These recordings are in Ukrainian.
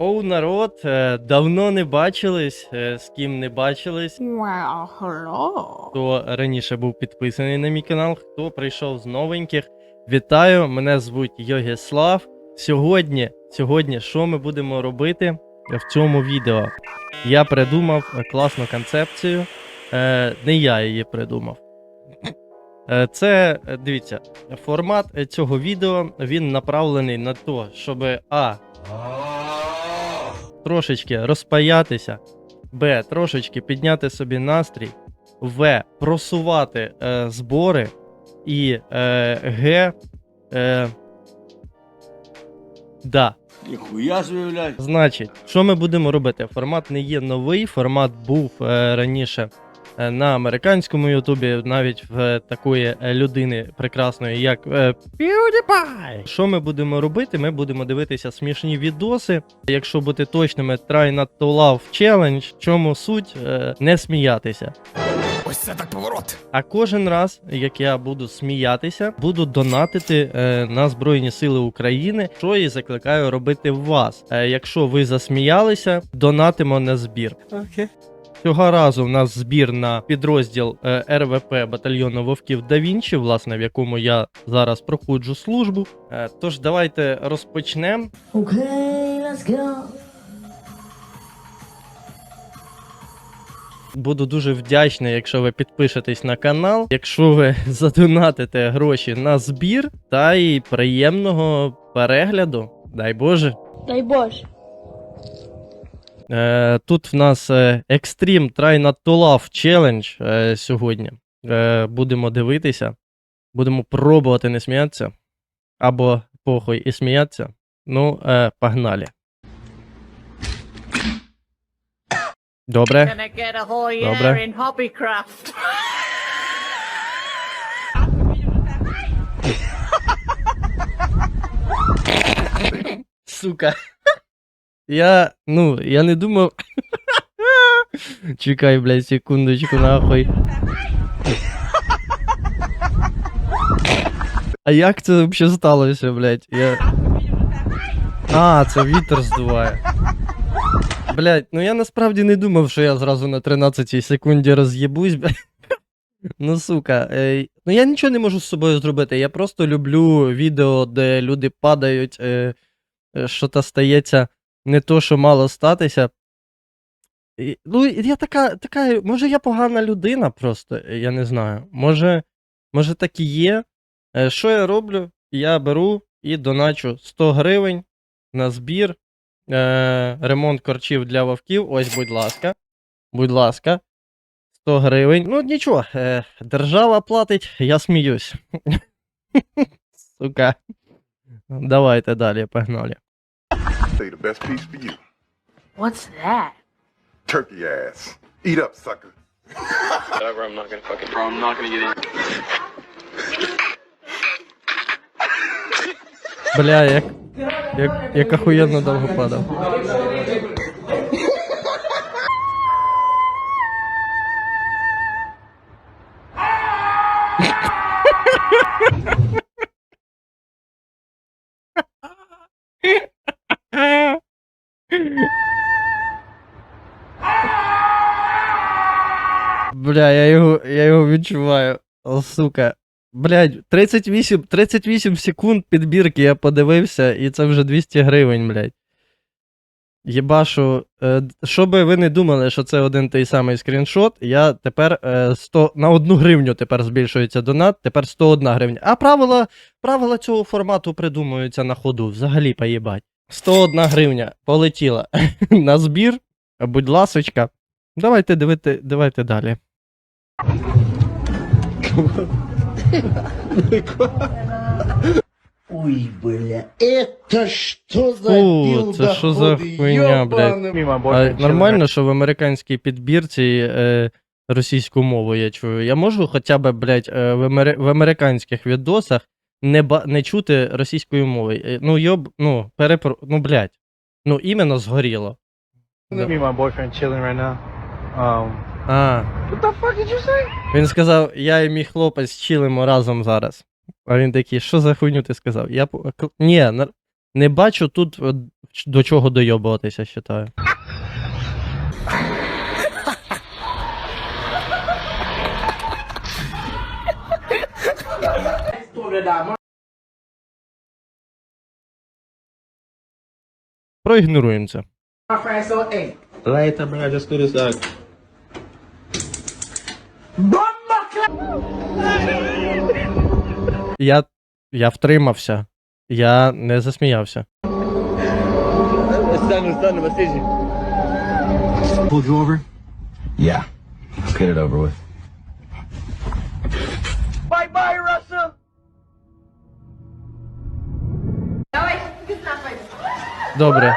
Оу, народ, е, давно не бачились, е, з ким не бачились. Well, hello. Хто раніше був підписаний на мій канал, хто прийшов з новеньких. Вітаю, мене звуть Йогіслав. Сьогодні, сьогодні, що ми будемо робити в цьому відео? Я придумав е, класну концепцію. Не я її придумав. Це, дивіться, формат цього відео він направлений на те, щоб А. Трошечки розпаятися, Б. Трошечки підняти собі настрій. В. Просувати е, збори. І е, Г. Е, да. Ніхуя. Значить, що ми будемо робити? Формат не є новий, формат був е, раніше на американському Ютубі, навіть в е, такої е, людини прекрасної, як е, PewDiePie. Що ми будемо робити? Ми будемо дивитися смішні відоси. Якщо бути точними, try not to laugh challenge. Чому суть? Е, не сміятися. Ось це так поворот. А кожен раз, як я буду сміятися, буду донатити е, на Збройні Сили України, що і закликаю робити вас. Е, якщо ви засміялися, донатимо на збір. Окей. Цього разу в нас збір на підрозділ е, РВП батальйону Вовків Да Вінчі, власне, в якому я зараз проходжу службу. Е, тож давайте розпочнемо. Okay, let's go. Буду дуже вдячний, якщо ви підпишетесь на канал, якщо ви задонатите гроші на збір, та й приємного перегляду. Дай Боже. Дай Боже. Е, тут в нас е, Extreme Try Not to Laugh Challenge е, сьогодні. Е, будемо дивитися, будемо пробувати не сміятися. Або похуй і сміятися. Ну, е, погнали. Добре. Добре. Сука. Я, ну, я не думав. Чекай, блядь, секундочку, нахуй. А як це взагалі сталося, блядь? Я... А, це вітер здуває. Блядь, ну я насправді не думав, що я зразу на 13 секунді роз'єбусь, блядь. Ну, сука, е, ну я нічого не можу з собою зробити. Я просто люблю відео, де люди падають, е, е, що то стається не то, що мало статися. І, ну, я така, така, може, я погана людина просто, я не знаю. Може, може так і є. Е, Що я роблю? Я беру і доначу 100 гривень на збір. Е, ремонт корчів для вовків. Ось, будь ласка. Будь ласка. 100 гривень. Ну, нічого, е, держава платить, я сміюсь. Сука. Давайте далі, погнали. Say the best piece for you. What's that? Turkey ass. Eat up, sucker. Whatever, I'm not gonna fucking. Bro, I'm not gonna get in. Бля, як, як, як охуєнно довго падав. Бля, я його, я його відчуваю. О, сука. Блядь, 38, 38 секунд підбірки я подивився, і це вже 200 гривень, блядь. Єбашу, е, що би ви не думали, що це один той самий скріншот, я тепер е, 100, на одну гривню тепер збільшується донат, тепер 101 гривня. А правила, правила цього формату придумуються на ходу, взагалі поїбать. 101 гривня полетіла на збір. Будь ласочка. Давайте дивити, давайте далі. Ой, бля, это что за Фу, це що за хуйня, блядь. А, нормально, що в американській підбірці е, російську мову я чую. Я можу хоча б, блядь, е, в, амери... в американських відосах не, ба... не чути російської мови. Е, Ну, йоб, ну, перепро... ну, блядь. Ну, іменно згоріло. Me and my boyfriend chilling right now. Um, А, what the fuck did you say? він сказав, я і мій хлопець чилимо разом зараз. А він такий, що за хуйню ти сказав? Я... Ні, Не бачу тут е, до чого дойобуватися, вважаю. Проігноруємо це. Later, bro. Just do this. Я, я втримався. Я не засміявся. Pulled you over? Yeah. Let's get it over with. Добре.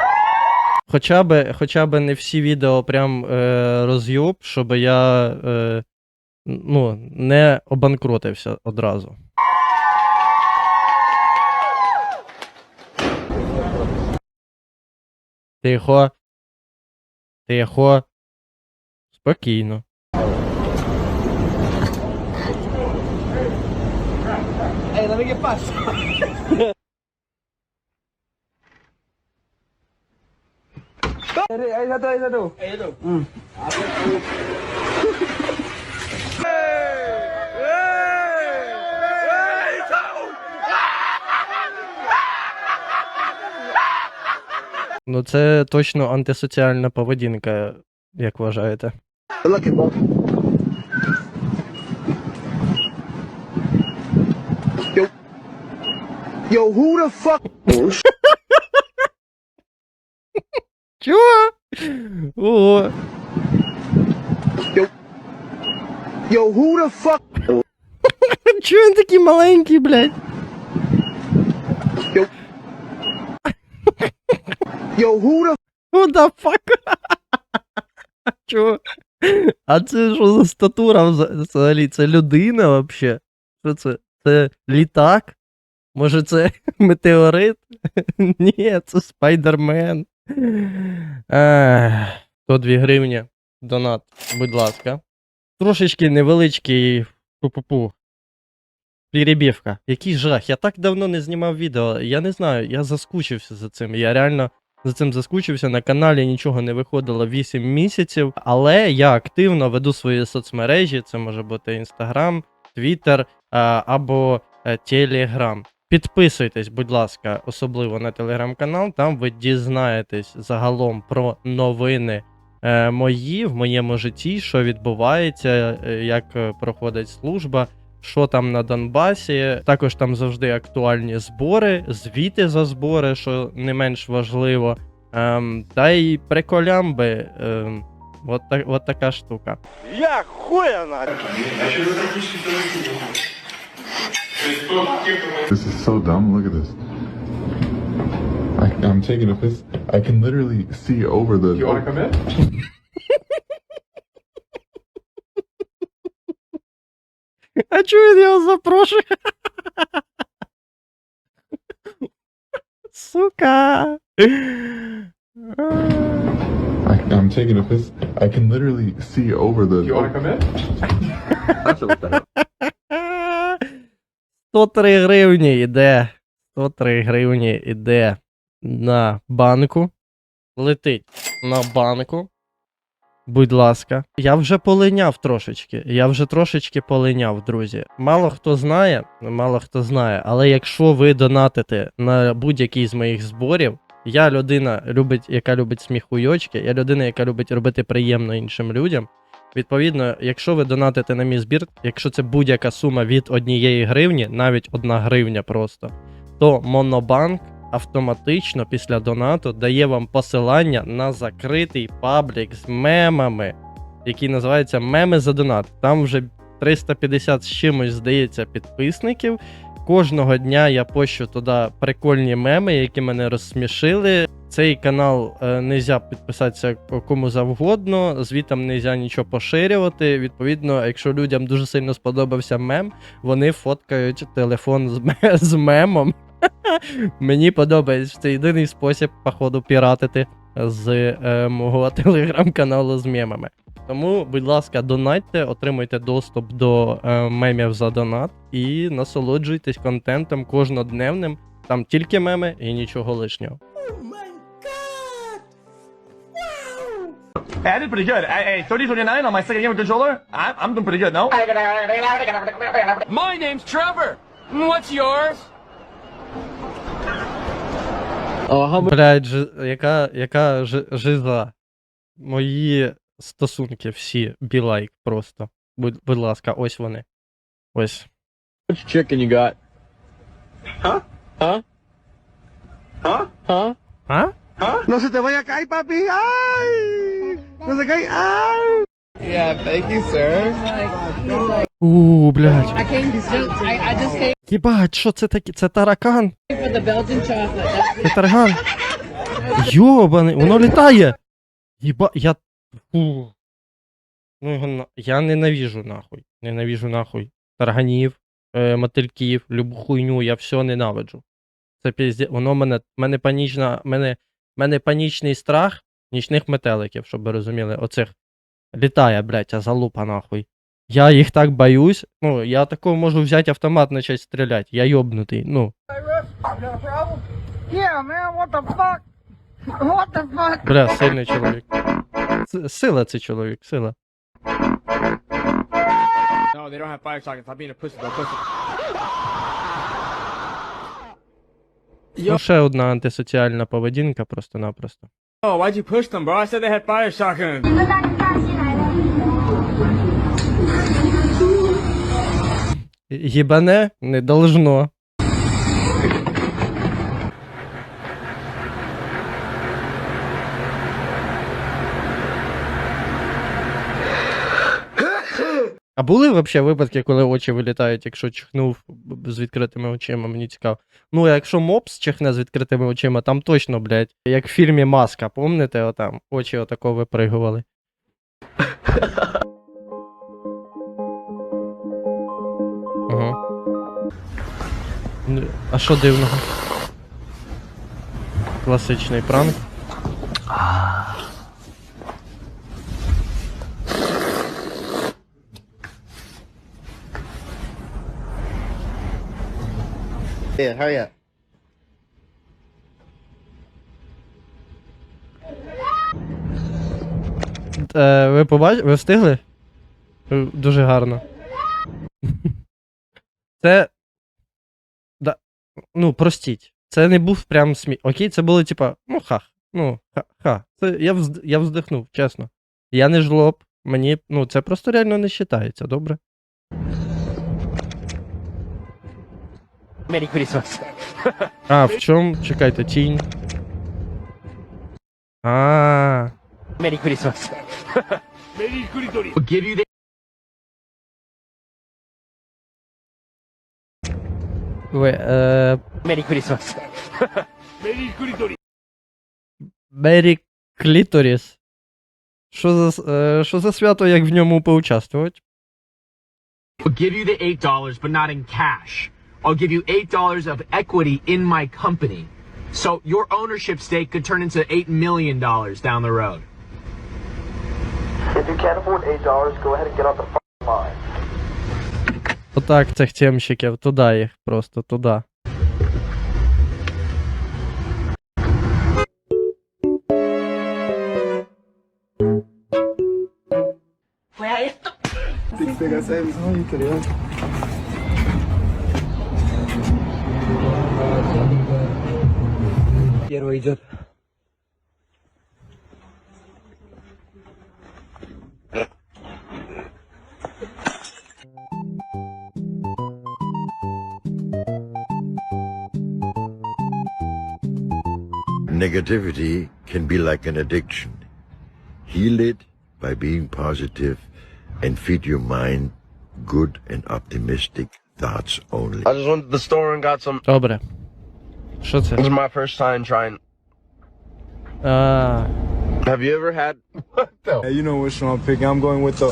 Хоча би, хоча би не всі відео прям е, роз'юб, щоб я е, ну, не обанкротився одразу. Тихо. Тихо. Спокійно. Ну, це точно антисоціальна поведінка, як вважаєте. Yo, who the fuck? Чого? О, Yo, who the fuck? чого він такий маленький, блядь? Yo, who the What the fuck? Чого? А це що за статура взагалі? Це людина вообще? Що це? Це літак? Може це метеорит? Ні, це спайдермен. Ех, 102 гривні. Донат, будь ласка. Трошечки невеличкий пу-пу-пу. Перебівка. Який жах. Я так давно не знімав відео. Я не знаю, я заскучився за цим. Я реально за цим заскучився. На каналі нічого не виходило 8 місяців, але я активно веду свої соцмережі. Це може бути Інстаграм, Твіттер або Телеграм. Підписуйтесь, будь ласка, особливо на телеграм-канал. Там ви дізнаєтесь загалом про новини е, мої в моєму житті, що відбувається, е, як е, проходить служба. Що там на Донбасі, також там завжди актуальні збори, звіти за збори, що не менш важливо. Ем, та й приколямби. Ем, от, так, от така штука. This is so dumb. Look at this. I, I'm taking a piss. I can literally see over the. You want to come in? А чого він його запрошує? Сука. I, I'm taking a piss. I can literally see over the. You want to come in? 103 гривні іде. 103 гривні іде на банку. Летить на банку. Будь ласка. Я вже полиняв трошечки. Я вже трошечки полиняв, друзі. Мало хто знає, мало хто знає, але якщо ви донатите на будь-який з моїх зборів, я людина, любить, яка любить сміхуйочки, я людина, яка любить робити приємно іншим людям. Відповідно, якщо ви донатите на мій збір, якщо це будь-яка сума від однієї гривні, навіть одна гривня просто, то Монобанк автоматично після донату дає вам посилання на закритий паблік з мемами, який називається Меми за донат. Там вже 350 з чимось, здається, підписників. Кожного дня я пощу туди прикольні меми, які мене розсмішили. Цей канал е, нельзя підписатися кому завгодно, звітом нельзя нічого поширювати. Відповідно, якщо людям дуже сильно сподобався мем, вони фоткають телефон з, з мемом. Мені подобається це єдиний спосіб, походу, піратити з е, мого телеграм-каналу з мемами. Тому, будь ласка, донатьте, отримуйте доступ до е, мемів за донат і насолоджуйтесь контентом кожнодневним, Там тільки меми і нічого лишнього. Hey, I did pretty good. Hey, hey 30 29 on my second game with controller. I, I'm doing pretty good, no? My name's Trevor. What's yours? Блядь, жи, яка, яка жи, жиза. Мої стосунки всі білайк просто. Будь, будь ласка, ось вони. Ось. Which chicken you got? Huh? Huh? Huh? А? No se te vaya a caer, papi. Ay. No se cae. Ay. Yeah, thank you, sir. У, блядь. Єбать, що це таке? Це таракан? Це тарган. Йобаний, воно літає. Єба, я. Фу. Ну його на... Я ненавіжу нахуй. Ненавіжу нахуй. Тарганів, е, мотильків, любу хуйню, я все ненавиджу. Це пізде. Воно мене. Мене панічна. Мене, мене панічний страх нічних метеликів, щоб ви розуміли. Оцих. Літає, блядь, а залупа нахуй. Я їх так боюсь. Ну, я такого можу взяти автомат, почати стріляти. Я йобнутий. Ну. Бля, сильний чоловік. С- Сила це чоловік, сила. No, they don't have fire sockets. Stop being a pussy, though. Pussy. Ну, ще одна антисоціальна поведінка просто-напросто. Oh, why'd you push them, bro? I said they had fire shotguns. Єбане не должно. А були взагалі випадки, коли очі вилітають, якщо чихнув з відкритими очима, мені цікаво. Ну, якщо мопс чихне з відкритими очима, там точно, блядь, як в фільмі Маска, помните, отам очі отако випригували. А що дивного? Класичний пранк. Yeah, hurry up. Е, ви побачили? Ви встигли? Е, Дуже гарно. Це. Ну, простіть. Це не був прям сміх. Окей, це було типа, ну хах. Ну, ха-ха. Це я, взд... я вздихнув, чесно. Я не жлоб. Мені, ну, це просто реально не вважається, добре? Merry Christmas. А, в чому? Чекайте, тінь. А. Merry Christmas. We'll give you the Ви, е, Merry Christmas. Мері Кліторіс. Що за, с- е, що за свято, як в ньому поучаствувати? I'll give you the eight dollars, but not in cash. I'll give you eight dollars of equity in my company. So your ownership stake could turn into eight million dollars down the road. If you can't afford eight dollars, go ahead and get off the f***ing line. Отак цих темщиків, туди їх, просто туди. negativity can be like an addiction. Heal it by being positive and feed your mind good and optimistic thoughts only. I just went to the store and got some. Oh, but This is my first time trying. Have you ever had? what the? Hey, you know which one I'm picking. I'm going with the.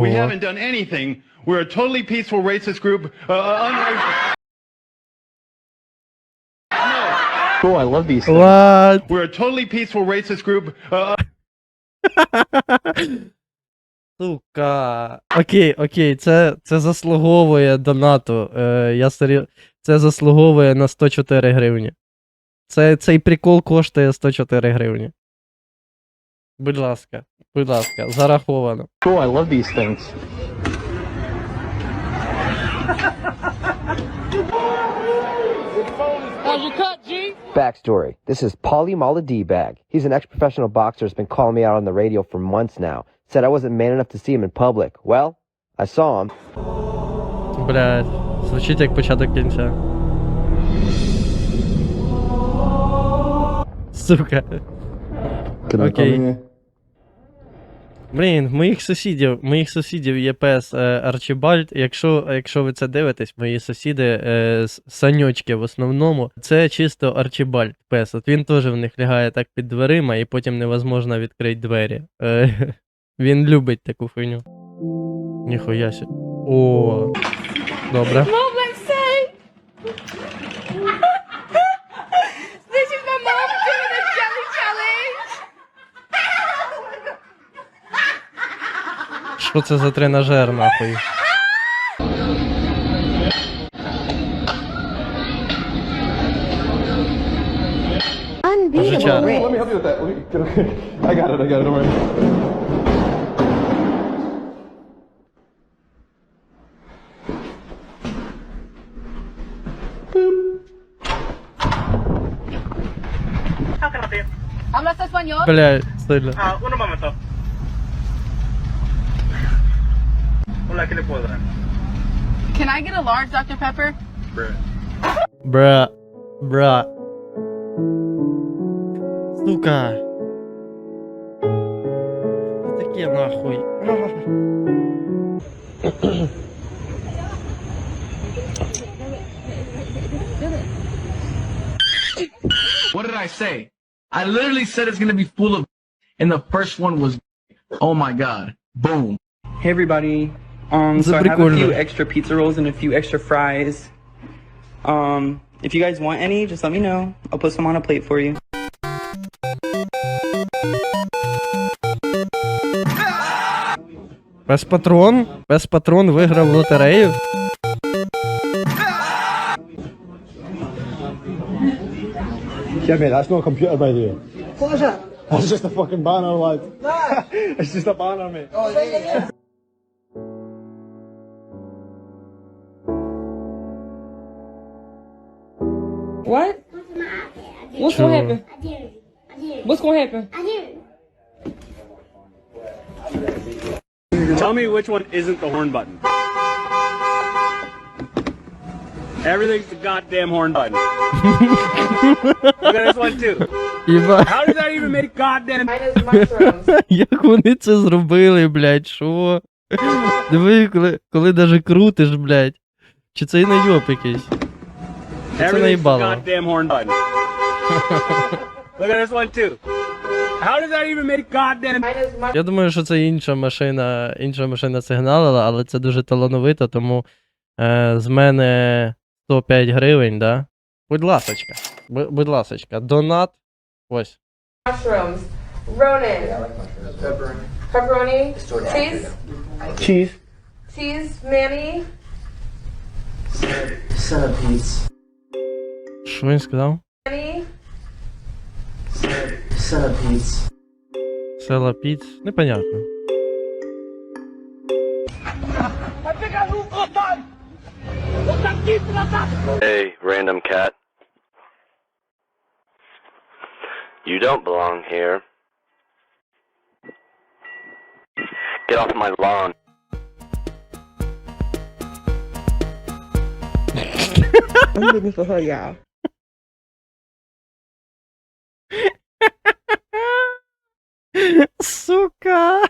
We haven't done anything. We're a totally peaceful racist group. Uh. uh Cool, I love these. What? We're a totally peaceful racist group. Uh, Сука. Окей, окей, це, це заслуговує донату. Е, я серйозно. Це заслуговує на 104 гривні. Це, цей прикол коштує 104 гривні. Будь ласка, будь ласка, зараховано. Backstory. This is Paulie Mala D-Bag. He's an ex-professional boxer who's been calling me out on the radio for months now. Said I wasn't man enough to see him in public. Well, I saw him. Блядь, звучить як початок кінця. Сука. Окей. Блін, моїх сусідів, моїх сусідів є пес е, Арчибальд. Якщо, якщо ви це дивитесь, мої сусіди е, саньочки в основному, це чисто Арчибальд пес. От він теж в них лягає так під дверима, і потім невозможно відкрити двері. Е, він любить таку хуйню. Ніхуя сі. О. Добре. This is my mom doing a jelly challenge. Що це за тренажер, нахуй? Мужича. Let me help you with that. I got it. I got it. Don't worry. ¿Hablas español? Бля, сильно. Ah, un momento. Can I get a large Dr. Pepper? Бра. Бра. Сука. Що Таке нахуй. What did I say? I literally said it's gonna be full of, and the first one was, oh my god, boom. Hey everybody. Um, Це so I have a прикольно. few extra pizza rolls and a few extra fries. Um, if you guys want any, just let me know. I'll put some on a plate for you. Пес патрон? Пес патрон виграв лотерею? Yeah, mate, that's not a computer, by the way. What is it? That's just a fucking banner, lad. it's just a banner, mate. What? What's gonna happen? What's gonna happen? Tell me which one isn't the horn button. Everything's the goddamn horn button. Look at this one too. Іба. How does that even make goddamn? Як вони це зробили, блядь, що? Диви, коли, коли даже крутиш, блядь. Чи це і найоб якийсь? Everything's goddamn horn button. Look at this one too. How does that even make goddamn? Я думаю, що це інша машина, інша машина сигналила, але це дуже талановито, тому е, з мене 105 гривень, да? Будь ласочка. Бу- будь ласочка. Донат. Ось. Mushrooms. Ronin. Pepperoni. Cheese. Cheese. Cheese. Manny. Centipedes. Shrooms daw? Centipedes. Centipedes? Nieponiatne. Hey, random cat. You don't belong here. Get off my lawn. I'm looking for her, y'all. Сука.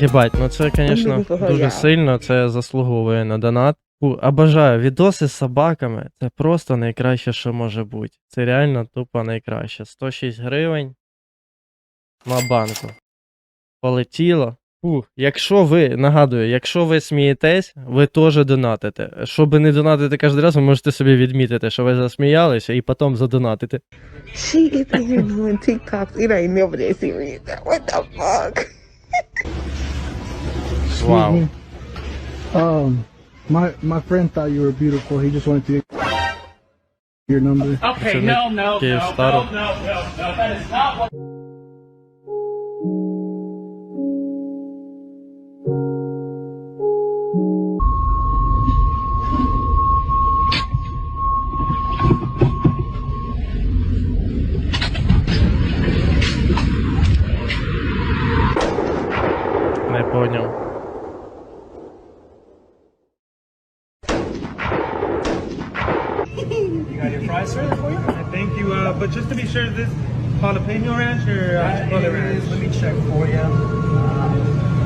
Єбать, ну це, звісно, Дуже сильно, це заслуговує на донат. Фу, Обожаю, відоси з собаками це просто найкраще, що може бути. Це реально тупо найкраще. 106 гривень на банку. Полетіло. Фух, якщо ви, нагадую, якщо ви смієтесь, ви теж донатите. Щоб не донатити кожен раз, ви можете собі відмітити, що ви засміялися, і потім задонатити. She is here doing TikToks. It ain't never that serious. What the fuck? Вау. Um, my my friend thought you were beautiful. He just wanted to your number. Okay, no, no, no, no, no, no, no. That is not what. sure, is this jalapeno ranch or uh, chipotle ranch? Let me check for you.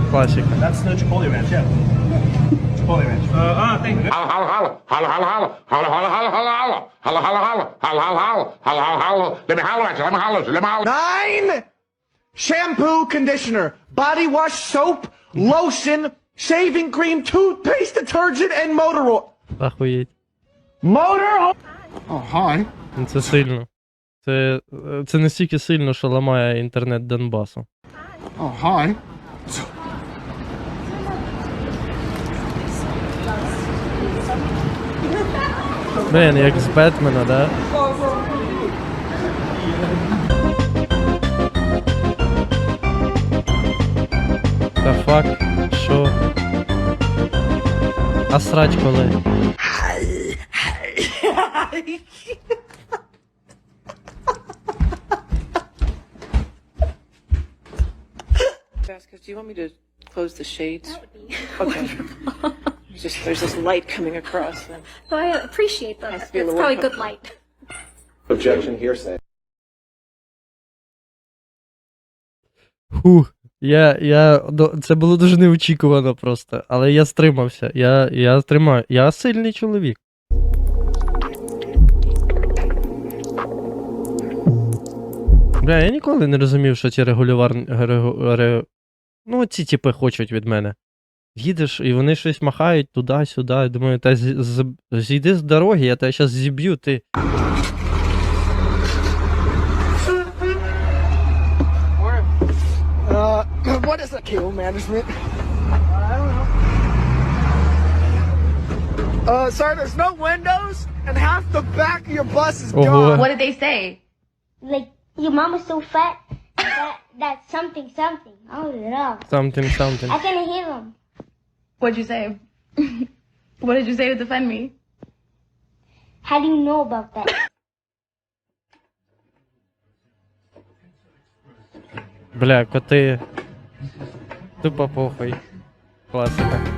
Класика. That's the chipotle ranch, yeah. Chipotle ranch. Uh, ah, thank you. Holla, holla, holla, holla, holla, holla, holla, holla, holla, holla, holla, holla, holla, holla, holla, holla, holla, holla. Let me holler at you. Let me holler at you. Let me holler. Nine! Shampoo, conditioner, body wash, soap, lotion, shaving cream, toothpaste, detergent, and motor oil. Ахуєть. Motor oil! Oh, hi. Ну, Це сильно. Це, це настільки сильно, що ламає інтернет Донбасу. Oh, hi. Блін, як з Бетмена, да? Та фак, що? А срач коли? Do you want me to close the shades? Okay. Just there's this light coming across. And So I appreciate that. It's probably welcome. good light. Objection, hearsay. Фух. Я, я, до- це було дуже неочікувано просто, але я стримався. Я, я стримаю. Я сильний чоловік. Бля, я ніколи не розумів, що ці регулярні. Регу, ре... Ну, ці типи хочуть від мене. Їдеш, і вони щось махають туди-сюди. Я думаю, та з, з, зійди з дороги, я тебе зараз зіб'ю, ти. Uh, what is that? Kill management? I don't know. Uh, sir, there's no windows, and half the back of your bus is Ого. gone. what did they say? Like, your mama's so fat that that's something something. I don't know. Something, something. I can hear them. What'd you say? what did you say to defend me? How do you know about that? Бля, коти. Тупо похуй. Класика.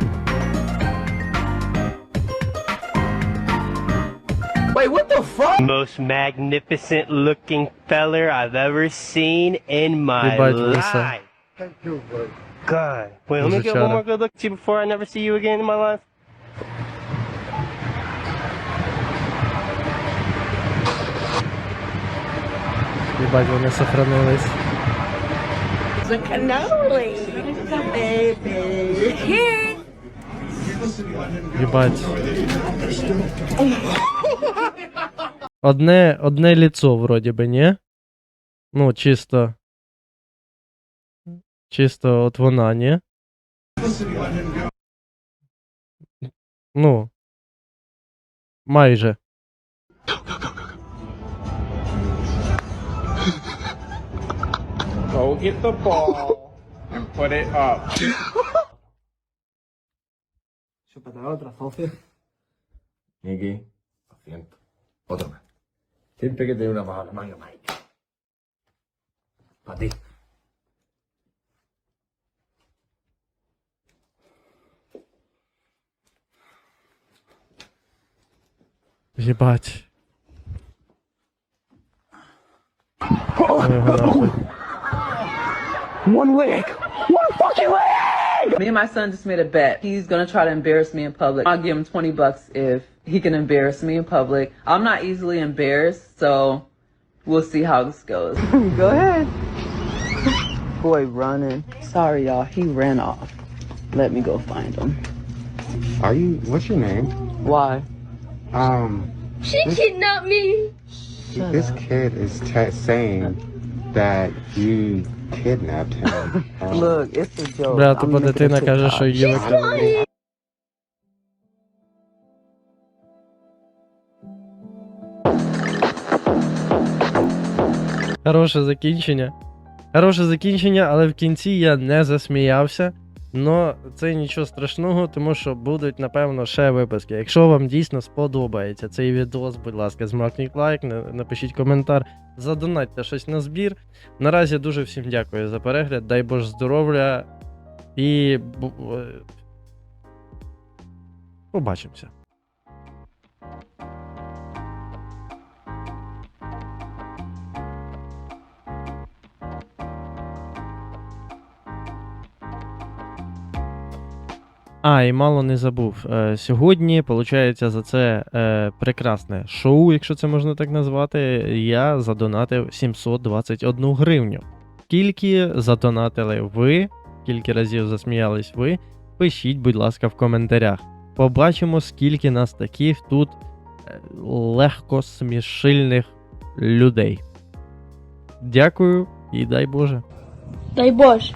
the fuck? Most magnificent looking feller I've ever seen in my Ебать, лиса. life. God. Wait, let me get Мужичара. one more good look at you before I never see you again in my life. Єбать, вони сохранились. Єбать. Одне, одне ліцо, вроді би, ні? Ну, чисто. Чисто от вона, ні? Ну. Майже. Go get the ball and put it up. Se patará otras 12. Miki, lo siento. Otro más. Siempre que tener una palabra, Mario Mike. Para ti. Oh, one leg! One fucking leg! Me and my son just made a bet. He's gonna try to embarrass me in public. I'll give him 20 bucks if he can embarrass me in public. I'm not easily embarrassed, so we'll see how this goes. Go ahead. boy running. Sorry, y'all. He ran off. Let me go find him. Are you? What's your name? Why? Um, She kidnapped me. this kid is t- saying that you kidnapped him. Um, Look, it's a joke. Бля, I'm тупо making a дитина каже, що її викрали. Хороше закінчення. Хороше закінчення, але в кінці я не засміявся. Но це нічого страшного, тому що будуть, напевно, ще випуски. Якщо вам дійсно сподобається цей відос, будь ласка, змакніть лайк, напишіть коментар, задонатьте щось на збір. Наразі дуже всім дякую за перегляд. Дай Боже здоров'я і е, побачимося. А, і мало не забув. Е, сьогодні, виходить, за це е, прекрасне шоу, якщо це можна так назвати, я задонатив 721 гривню. Скільки задонатили ви, скільки разів засміялись ви, пишіть, будь ласка, в коментарях. Побачимо, скільки нас таких тут е, легко смішильних людей. Дякую і дай Боже. Дай Боже.